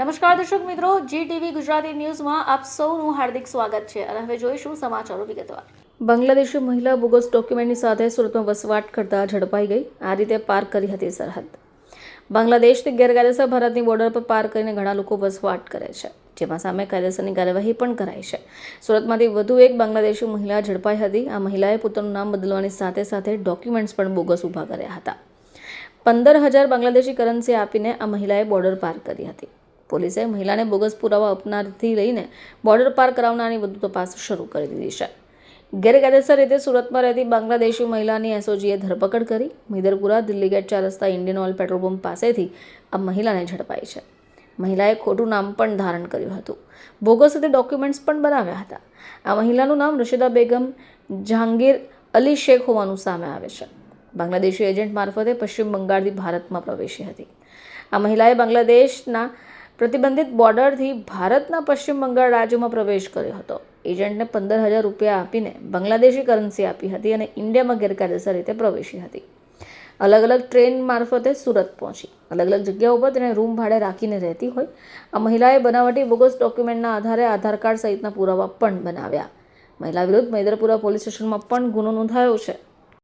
નમસ્કાર દર્શક મિત્રો જી ટીવી ગુજરાતી ન્યૂઝમાં આપ સૌનું હાર્દિક સ્વાગત છે. અને હવે જોઈશું સમાચારો વિગતવાર. બાંગ્લાદેશી મહિલા બોગસ ડોક્યુમેન્ટની સાથે સુરતમાં વસવાટ કરતા ઝડપાઈ ગઈ. આ રીતે પાર કરી હતી સરહદ. બાંગ્લાદેશથી ગેરકાયદેસર ભારતની બોર્ડર પર પાર કરીને ઘણા લોકો વસવાટ કરે છે, જેમાં સામે કાયદેસરની કાર્યવાહી પણ કરાઈ છે. સુરતમાંથી વધુ એક બાંગ્લાદેશી મહિલા ઝડપાઈ હતી. આ મહિલાએ પોતાનું નામ બદલવાની સાથે સાથે ડોક્યુમેન્ટ્સ પણ બોગસ ઊભા કર્યા હતા. પંદર હજાર બાંગ્લાદેશી કરન્સી આપીને આ મહિલાએ બોર્ડર પાર કરી હતી. પોલીસે મહિલાને બોગસ પુરાવા આપનારથી લઈને બોર્ડર પાર કરાવનારની વધુ તપાસ શરૂ કરી દીધી છે. ગેરકાયદેસર રીતે સુરતમાં રહેતી બાંગ્લાદેશી મહિલાની એસઓજીએ ધરપકડ કરી. મિદરપુરા, દિલ્હી ગેટ ચાર રસ્તા ઇન્ડિયન ઓઇલ પેટ્રોલ પંપ પાસેથી આ મહિલાને ઝડપાઈ છે. મહિલાએ ખોટું નામ પણ ધારણ કર્યું હતું. બોગસ રીતે ડોક્યુમેન્ટ્સ પણ બનાવ્યા હતા. આ મહિલાનું નામ રશીદા બેગમ જહાંગીર અલી શેખ હોવાનું સામે આવે છે. બાંગ્લાદેશી એજન્ટ મારફતે પશ્ચિમ બંગાળથી ભારતમાં પ્રવેશી હતી. આ મહિલાએ બાંગ્લાદેશના પ્રતિબંધિત બોર્ડરથી ભારતના પશ્ચિમ બંગાળ રાજ્યમાં પ્રવેશ કર્યો હતો. એજન્ટને પંદર હજાર રૂપિયા આપીને બાંગ્લાદેશી કરન્સી આપી હતી અને ઇન્ડિયામાં ગેરકાયદેસર રીતે પ્રવેશી હતી. અલગ અલગ ટ્રેન મારફતે સુરત પહોંચી. અલગ અલગ જગ્યાઓ ઉપર તેણે રૂમ ભાડે રાખીને રહેતી હોય. આ મહિલાએ બનાવટી બોગસ ડોક્યુમેન્ટના આધારે આધાર કાર્ડ સહિતના પુરાવા પણ બનાવ્યા. મહિલા વિરુદ્ધ મૈદરપુરા પોલીસ સ્ટેશનમાં પણ ગુનો નોંધાયો છે.